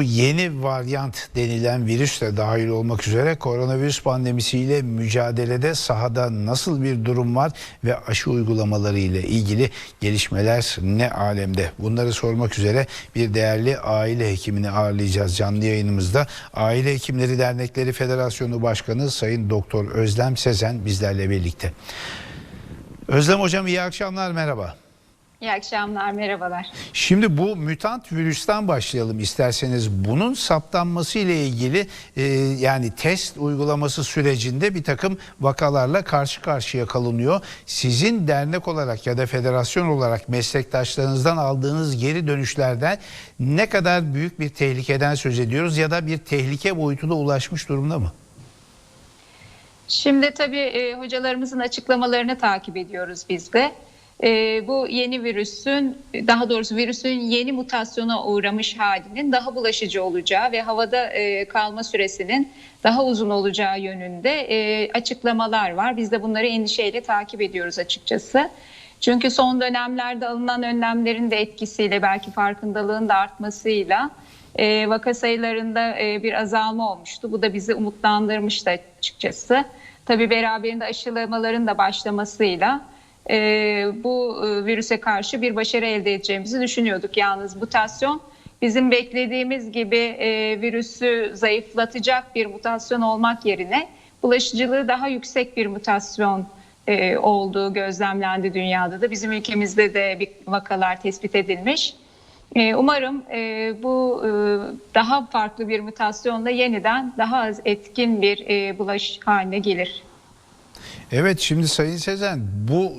Bu yeni varyant denilen virüs de dahil olmak üzere koronavirüs pandemisiyle mücadelede sahada nasıl bir durum var ve aşı uygulamaları ile ilgili gelişmeler ne alemde? Bunları sormak üzere bir değerli aile hekimini ağırlayacağız canlı yayınımızda. Aile Hekimleri Dernekleri Federasyonu Başkanı Sayın Doktor Özlem Sezen bizlerle birlikte. Özlem Hocam iyi akşamlar merhaba. İyi akşamlar, merhabalar. Şimdi bu mutant virüsten başlayalım isterseniz. Bunun saptanması ile ilgili e, yani test uygulaması sürecinde bir takım vakalarla karşı karşıya kalınıyor. Sizin dernek olarak ya da federasyon olarak meslektaşlarınızdan aldığınız geri dönüşlerden ne kadar büyük bir tehlikeden söz ediyoruz ya da bir tehlike boyutuna ulaşmış durumda mı? Şimdi tabii e, hocalarımızın açıklamalarını takip ediyoruz biz de. E, bu yeni virüsün, daha doğrusu virüsün yeni mutasyona uğramış halinin daha bulaşıcı olacağı ve havada e, kalma süresinin daha uzun olacağı yönünde e, açıklamalar var. Biz de bunları endişeyle takip ediyoruz açıkçası. Çünkü son dönemlerde alınan önlemlerin de etkisiyle belki farkındalığın da artmasıyla e, vaka sayılarında e, bir azalma olmuştu. Bu da bizi umutlandırmıştı açıkçası. Tabii beraberinde aşılamaların da başlamasıyla e, bu virüse karşı bir başarı elde edeceğimizi düşünüyorduk. Yalnız mutasyon bizim beklediğimiz gibi e, virüsü zayıflatacak bir mutasyon olmak yerine bulaşıcılığı daha yüksek bir mutasyon e, olduğu gözlemlendi dünyada da. Bizim ülkemizde de bir vakalar tespit edilmiş. E, Umarım e, bu e, daha farklı bir mutasyonla yeniden daha az etkin bir e, bulaş haline gelir. Evet şimdi Sayın Sezen bu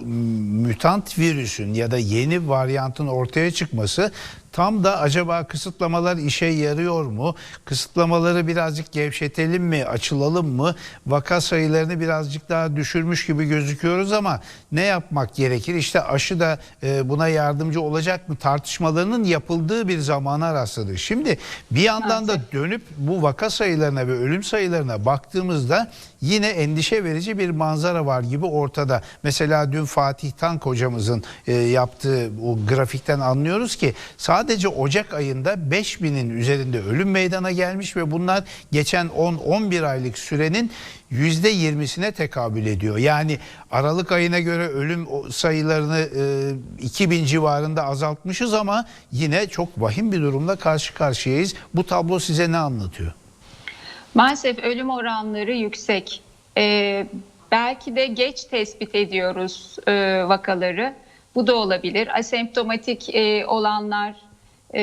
mutant virüsün ya da yeni varyantın ortaya çıkması tam da acaba kısıtlamalar işe yarıyor mu? Kısıtlamaları birazcık gevşetelim mi, açılalım mı? Vaka sayılarını birazcık daha düşürmüş gibi gözüküyoruz ama ne yapmak gerekir? İşte aşı da e, buna yardımcı olacak mı? Tartışmalarının yapıldığı bir zamana rastladık. Şimdi bir yandan da dönüp bu vaka sayılarına ve ölüm sayılarına baktığımızda yine endişe verici bir manzara var gibi ortada. Mesela dün Fatih Tank hocamızın e, yaptığı o grafikten anlıyoruz ki sadece Ocak ayında 5000'in üzerinde ölüm meydana gelmiş ve bunlar geçen 10-11 aylık sürenin %20'sine tekabül ediyor. Yani Aralık ayına göre ölüm sayılarını e, 2000 civarında azaltmışız ama yine çok vahim bir durumla karşı karşıyayız. Bu tablo size ne anlatıyor? Maalesef ölüm oranları yüksek. Ee, belki de geç tespit ediyoruz e, vakaları. Bu da olabilir. Asemptomatik e, olanlar e,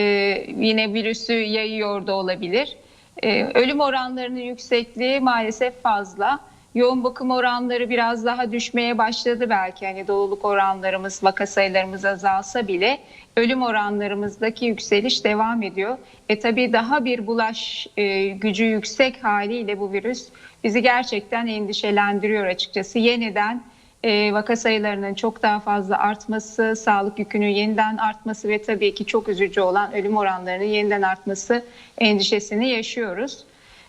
yine virüsü yayıyor da olabilir. E, ölüm oranlarının yüksekliği maalesef fazla. Yoğun bakım oranları biraz daha düşmeye başladı belki. Hani doluluk oranlarımız, vaka sayılarımız azalsa bile ölüm oranlarımızdaki yükseliş devam ediyor. E tabii daha bir bulaş e, gücü yüksek haliyle bu virüs bizi gerçekten endişelendiriyor açıkçası. Yeniden e, vaka sayılarının çok daha fazla artması, sağlık yükünün yeniden artması ve tabii ki çok üzücü olan ölüm oranlarının yeniden artması endişesini yaşıyoruz.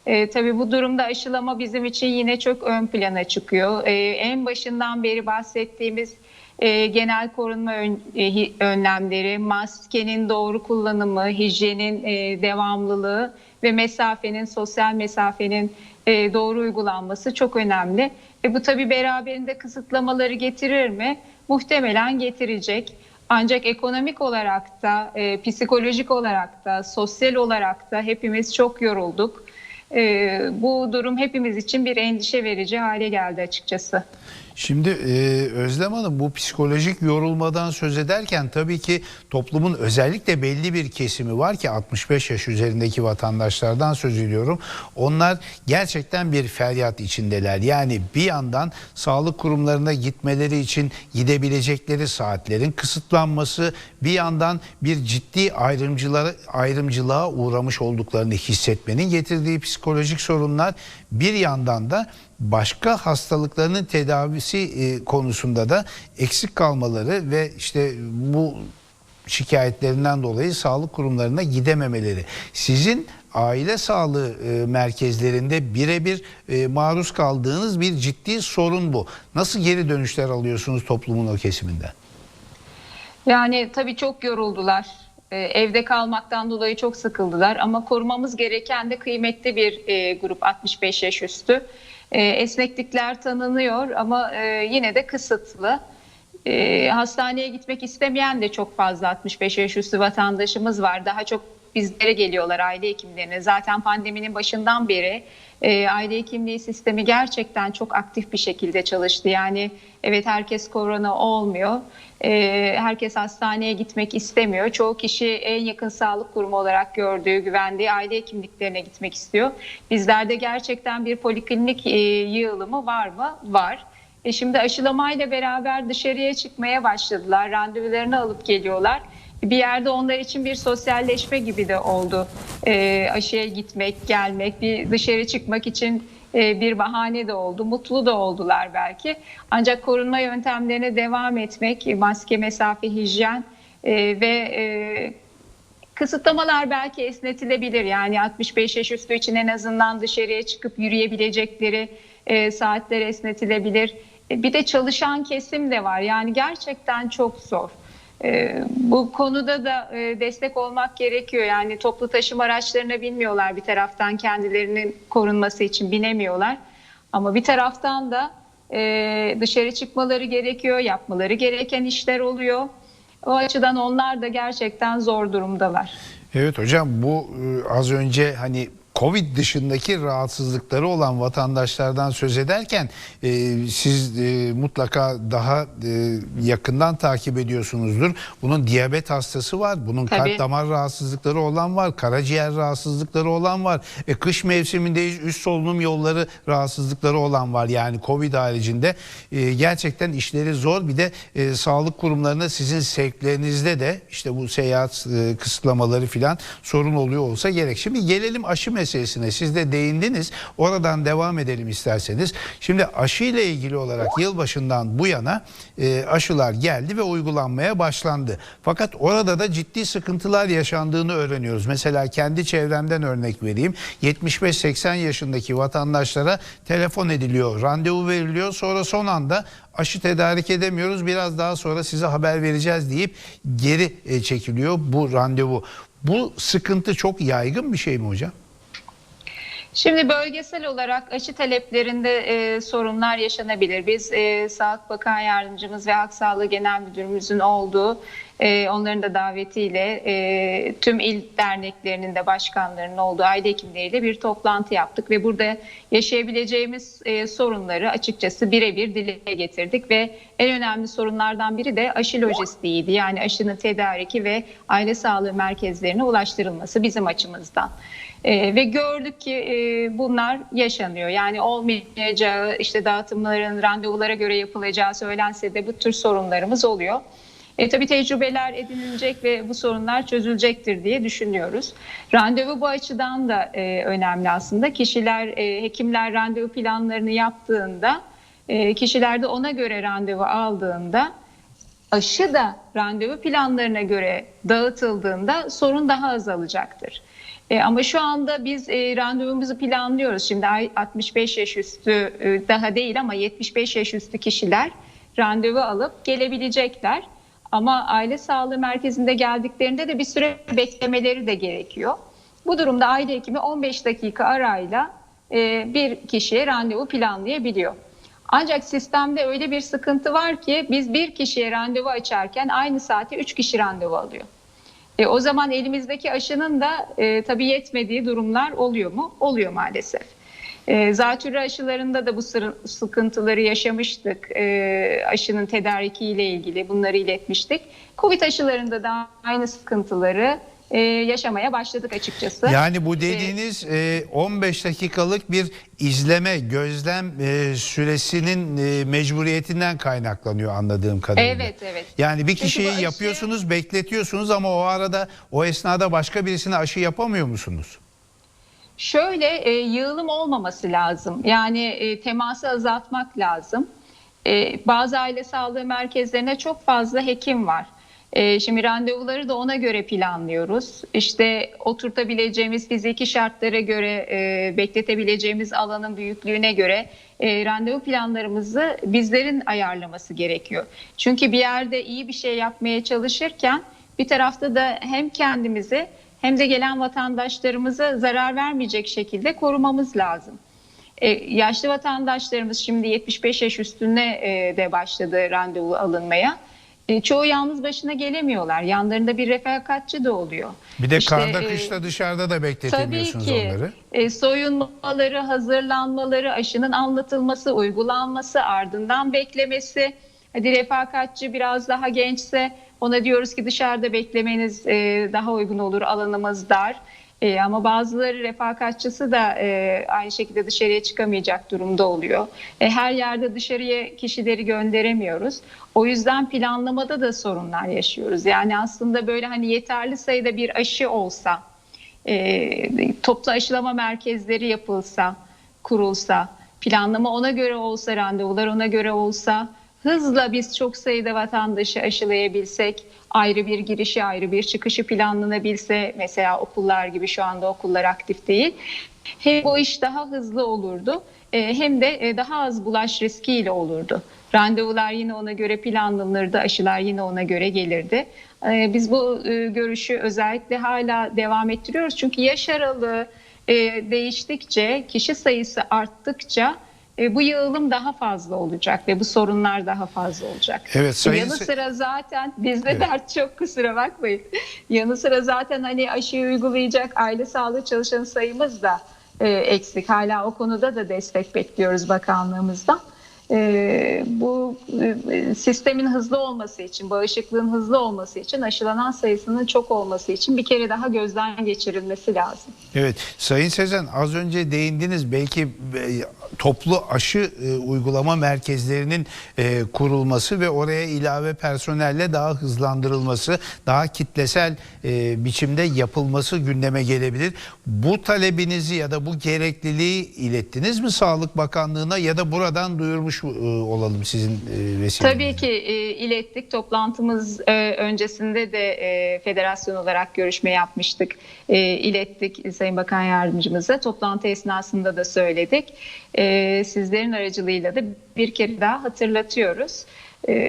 E, tabii bu durumda aşılama bizim için yine çok ön plana çıkıyor. E, en başından beri bahsettiğimiz e, genel korunma ön, e, önlemleri, maskenin doğru kullanımı, hijyenin e, devamlılığı ve mesafenin, sosyal mesafenin e, doğru uygulanması çok önemli. E, bu tabii beraberinde kısıtlamaları getirir mi? Muhtemelen getirecek. Ancak ekonomik olarak da, e, psikolojik olarak da, sosyal olarak da hepimiz çok yorulduk. E, bu durum hepimiz için bir endişe verici hale geldi açıkçası. Şimdi e, Özlem Hanım bu psikolojik yorulmadan söz ederken tabii ki toplumun özellikle belli bir kesimi var ki 65 yaş üzerindeki vatandaşlardan söz ediyorum. Onlar gerçekten bir feryat içindeler. Yani bir yandan sağlık kurumlarına gitmeleri için gidebilecekleri saatlerin kısıtlanması bir yandan bir ciddi ayrımcılara, ayrımcılığa uğramış olduklarını hissetmenin getirdiği psikolojik sorunlar bir yandan da başka hastalıklarının tedavisi e, konusunda da eksik kalmaları ve işte bu şikayetlerinden dolayı sağlık kurumlarına gidememeleri. Sizin aile sağlığı e, merkezlerinde birebir e, maruz kaldığınız bir ciddi sorun bu. Nasıl geri dönüşler alıyorsunuz toplumun o kesiminden? Yani tabii çok yoruldular. E, evde kalmaktan dolayı çok sıkıldılar ama korumamız gereken de kıymetli bir e, grup 65 yaş üstü. E, esneklikler tanınıyor ama e, yine de kısıtlı. E, hastaneye gitmek istemeyen de çok fazla 65 yaş üstü vatandaşımız var. Daha çok bizlere geliyorlar aile hekimlerine. Zaten pandeminin başından beri e, aile hekimliği sistemi gerçekten çok aktif bir şekilde çalıştı. Yani evet herkes korona olmuyor. E, herkes hastaneye gitmek istemiyor. Çoğu kişi en yakın sağlık kurumu olarak gördüğü, güvendiği aile hekimliklerine gitmek istiyor. Bizlerde gerçekten bir poliklinik e, yığılımı var mı? Var. E şimdi aşılamayla beraber dışarıya çıkmaya başladılar. Randevularını alıp geliyorlar. Bir yerde onlar için bir sosyalleşme gibi de oldu. E, aşıya gitmek, gelmek, bir dışarı çıkmak için e, bir bahane de oldu. Mutlu da oldular belki. Ancak korunma yöntemlerine devam etmek, maske, mesafe, hijyen e, ve e, Kısıtlamalar belki esnetilebilir. Yani 65 yaş üstü için en azından dışarıya çıkıp yürüyebilecekleri e, saatler esnetilebilir. E, bir de çalışan kesim de var. Yani gerçekten çok zor. E, bu konuda da e, destek olmak gerekiyor. Yani toplu taşıma araçlarına binmiyorlar bir taraftan kendilerinin korunması için binemiyorlar. Ama bir taraftan da e, dışarı çıkmaları gerekiyor, yapmaları gereken işler oluyor. O açıdan onlar da gerçekten zor durumdalar. Evet hocam bu e, az önce hani Covid dışındaki rahatsızlıkları olan vatandaşlardan söz ederken e, siz e, mutlaka daha e, yakından takip ediyorsunuzdur. Bunun diyabet hastası var, bunun Tabii. kalp damar rahatsızlıkları olan var, karaciğer rahatsızlıkları olan var. E, kış mevsiminde üst solunum yolları rahatsızlıkları olan var. Yani Covid haricinde e, gerçekten işleri zor. Bir de e, sağlık kurumlarına sizin sevklerinizde de işte bu seyahat e, kısıtlamaları filan sorun oluyor olsa gerek. Şimdi gelelim aşı meselesine. Siz de değindiniz. Oradan devam edelim isterseniz. Şimdi aşı ile ilgili olarak yılbaşından bu yana e, aşılar geldi ve uygulanmaya başlandı. Fakat orada da ciddi sıkıntılar yaşandığını öğreniyoruz. Mesela kendi çevremden örnek vereyim. 75-80 yaşındaki vatandaşlara telefon ediliyor, randevu veriliyor. Sonra son anda aşı tedarik edemiyoruz. Biraz daha sonra size haber vereceğiz deyip geri e, çekiliyor bu randevu. Bu sıkıntı çok yaygın bir şey mi hocam? Şimdi bölgesel olarak aşı taleplerinde e, sorunlar yaşanabilir. Biz e, Sağlık Bakan Yardımcımız ve Halk Sağlığı Genel Müdürümüzün olduğu e, onların da davetiyle e, tüm il derneklerinin de başkanlarının olduğu aile hekimleriyle bir toplantı yaptık ve burada yaşayabileceğimiz e, sorunları açıkçası birebir dile getirdik ve en önemli sorunlardan biri de aşı lojistiğiydi. Yani aşının tedariki ve aile sağlığı merkezlerine ulaştırılması bizim açımızdan. E, ve gördük ki e, bunlar yaşanıyor. Yani olmayacağı, işte dağıtımların randevulara göre yapılacağı söylense de bu tür sorunlarımız oluyor. E, tabii tecrübeler edinilecek ve bu sorunlar çözülecektir diye düşünüyoruz. Randevu bu açıdan da e, önemli aslında. Kişiler, e, hekimler randevu planlarını yaptığında, e, kişiler de ona göre randevu aldığında, aşı da randevu planlarına göre dağıtıldığında sorun daha azalacaktır. E, ama şu anda biz e, randevumuzu planlıyoruz. Şimdi ay- 65 yaş üstü e, daha değil ama 75 yaş üstü kişiler randevu alıp gelebilecekler. Ama aile sağlığı merkezinde geldiklerinde de bir süre beklemeleri de gerekiyor. Bu durumda aile hekimi 15 dakika arayla e, bir kişiye randevu planlayabiliyor. Ancak sistemde öyle bir sıkıntı var ki biz bir kişiye randevu açarken aynı saate 3 kişi randevu alıyor. E, o zaman elimizdeki aşının da e, tabii yetmediği durumlar oluyor mu? Oluyor maalesef. E, zatürre aşılarında da bu sıkıntıları yaşamıştık. E, aşının tedarikiyle ilgili bunları iletmiştik. Covid aşılarında da aynı sıkıntıları e, yaşamaya başladık açıkçası. Yani bu dediğiniz e, 15 dakikalık bir izleme, gözlem e, süresinin e, mecburiyetinden kaynaklanıyor anladığım kadarıyla. Evet, evet. Yani bir kişiyi aşı- yapıyorsunuz, bekletiyorsunuz ama o arada, o esnada başka birisine aşı yapamıyor musunuz? Şöyle e, yığılım olmaması lazım. Yani e, teması azaltmak lazım. E, bazı aile sağlığı merkezlerine çok fazla hekim var. E, şimdi randevuları da ona göre planlıyoruz. İşte oturtabileceğimiz fiziki şartlara göre, e, bekletebileceğimiz alanın büyüklüğüne göre e, randevu planlarımızı bizlerin ayarlaması gerekiyor. Çünkü bir yerde iyi bir şey yapmaya çalışırken bir tarafta da hem kendimizi hem de gelen vatandaşlarımıza zarar vermeyecek şekilde korumamız lazım. E, yaşlı vatandaşlarımız şimdi 75 yaş üstüne e, de başladı randevu alınmaya. E, çoğu yalnız başına gelemiyorlar. Yanlarında bir refakatçi de oluyor. Bir de İşte, karda e, kışta dışarıda da Tabii bekletemiyorsunuz ki onları. e, soyunmaları, hazırlanmaları, aşının anlatılması, uygulanması, ardından beklemesi. Hadi refakatçi biraz daha gençse ona diyoruz ki dışarıda beklemeniz e, daha uygun olur, alanımız dar. E, ama bazıları refakatçısı da e, aynı şekilde dışarıya çıkamayacak durumda oluyor. E, her yerde dışarıya kişileri gönderemiyoruz. O yüzden planlamada da sorunlar yaşıyoruz. Yani aslında böyle hani yeterli sayıda bir aşı olsa, e, toplu aşılama merkezleri yapılsa, kurulsa, planlama ona göre olsa, randevular ona göre olsa, hızla biz çok sayıda vatandaşı aşılayabilsek, ayrı bir girişi, ayrı bir çıkışı planlanabilse, mesela okullar gibi şu anda okullar aktif değil, hem bu iş daha hızlı olurdu e, hem de e, daha az bulaş riskiyle olurdu. Randevular yine ona göre planlanırdı, aşılar yine ona göre gelirdi. E, Biz bu görüşü özellikle hala devam ettiriyoruz. Çünkü yaş aralığı değiştikçe, kişi sayısı arttıkça e, bu yığılım daha fazla olacak ve bu sorunlar daha fazla olacak. Evet, sayın Yanı sıra zaten bizde Evet. dert çok kusura bakmayın. Yanı sıra zaten hani aşıyı uygulayacak aile sağlığı çalışanı sayımız da e, eksik. Hala o konuda da destek bekliyoruz bakanlığımızdan. E, bu e, sistemin hızlı olması için, bağışıklığın hızlı olması için, aşılanan sayısının çok olması için bir kere daha gözden geçirilmesi lazım. Evet Sayın Sezen az önce değindiniz belki e, toplu aşı e, uygulama merkezlerinin e, kurulması ve oraya ilave personelle daha hızlandırılması, daha kitlesel e, biçimde yapılması gündeme gelebilir. Bu talebinizi ya da bu gerekliliği ilettiniz mi Sağlık Bakanlığı'na ya da buradan duyurmuş e, olalım sizin e, vesilenizle? Tabii ki e, ilettik. Toplantımız öncesinde de federasyon olarak görüşme yapmıştık. İlettik Sayın Bakan Yardımcımıza. Toplantı esnasında da söyledik. Sizlerin aracılığıyla da bir kere daha hatırlatıyoruz.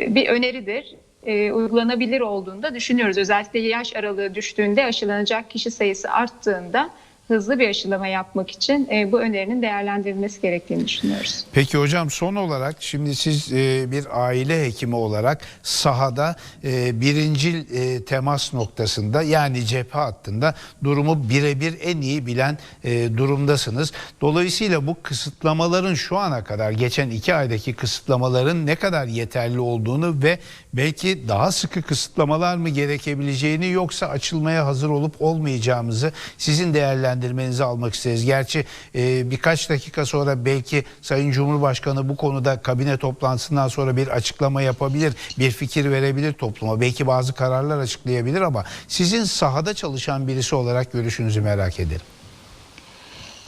Bir öneridir. E, uygulanabilir olduğunda düşünüyoruz. Özellikle yaş aralığı düştüğünde aşılanacak kişi sayısı arttığında hızlı bir aşılama yapmak için e, bu önerinin değerlendirilmesi gerektiğini düşünüyoruz. Peki hocam son olarak şimdi siz e, bir aile hekimi olarak sahada e, birincil e, temas noktasında yani cephe hattında durumu birebir en iyi bilen e, durumdasınız. Dolayısıyla bu kısıtlamaların şu ana kadar geçen iki aydaki kısıtlamaların ne kadar yeterli olduğunu ve belki daha sıkı kısıtlamalar mı gerekebileceğini yoksa açılmaya hazır olup olmayacağımızı sizin değerlendirmenizi almak isteriz. Gerçi e, birkaç dakika sonra belki Sayın Cumhurbaşkanı bu konuda kabine toplantısından sonra bir açıklama yapabilir, bir fikir verebilir topluma. Belki bazı kararlar açıklayabilir ama sizin sahada çalışan birisi olarak görüşünüzü merak ederim.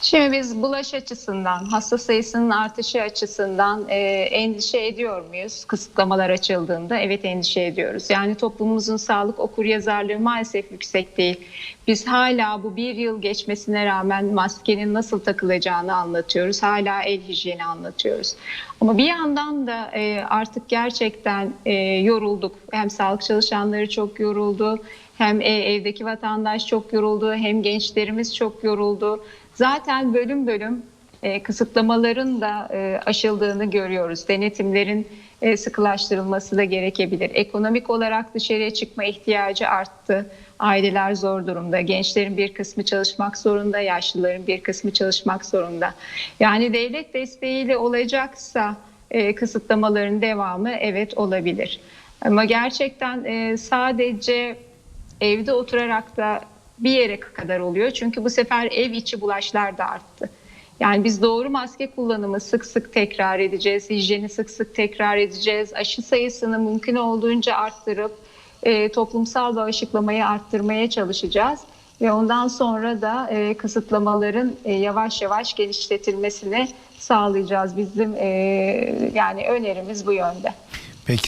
Şimdi biz bulaş açısından, hasta sayısının artışı açısından e, endişe ediyor muyuz? Kısıtlamalar açıldığında evet endişe ediyoruz. Yani toplumumuzun sağlık okur yazarlığı maalesef yüksek değil. Biz hala bu bir yıl geçmesine rağmen maskenin nasıl takılacağını anlatıyoruz. Hala el hijyeni anlatıyoruz. Ama bir yandan da e, artık gerçekten e, yorulduk. Hem sağlık çalışanları çok yoruldu, hem e, evdeki vatandaş çok yoruldu, hem gençlerimiz çok yoruldu. Zaten bölüm bölüm e, kısıtlamaların da e, aşıldığını görüyoruz. Denetimlerin sıkılaştırılması da gerekebilir. Ekonomik olarak dışarıya çıkma ihtiyacı arttı. Aileler zor durumda. Gençlerin bir kısmı çalışmak zorunda, yaşlıların bir kısmı çalışmak zorunda. Yani devlet desteğiyle olacaksa kısıtlamaların devamı evet olabilir. Ama gerçekten sadece evde oturarak da bir yere kadar oluyor. Çünkü bu sefer ev içi bulaşlar da arttı. Yani biz doğru maske kullanımı sık sık tekrar edeceğiz, hijyeni sık sık tekrar edeceğiz, aşı sayısını mümkün olduğunca arttırıp e, toplumsal bağışıklamayı arttırmaya çalışacağız. Ve ondan sonra da e, kısıtlamaların e, yavaş yavaş genişletilmesini sağlayacağız. Bizim e, yani önerimiz bu yönde.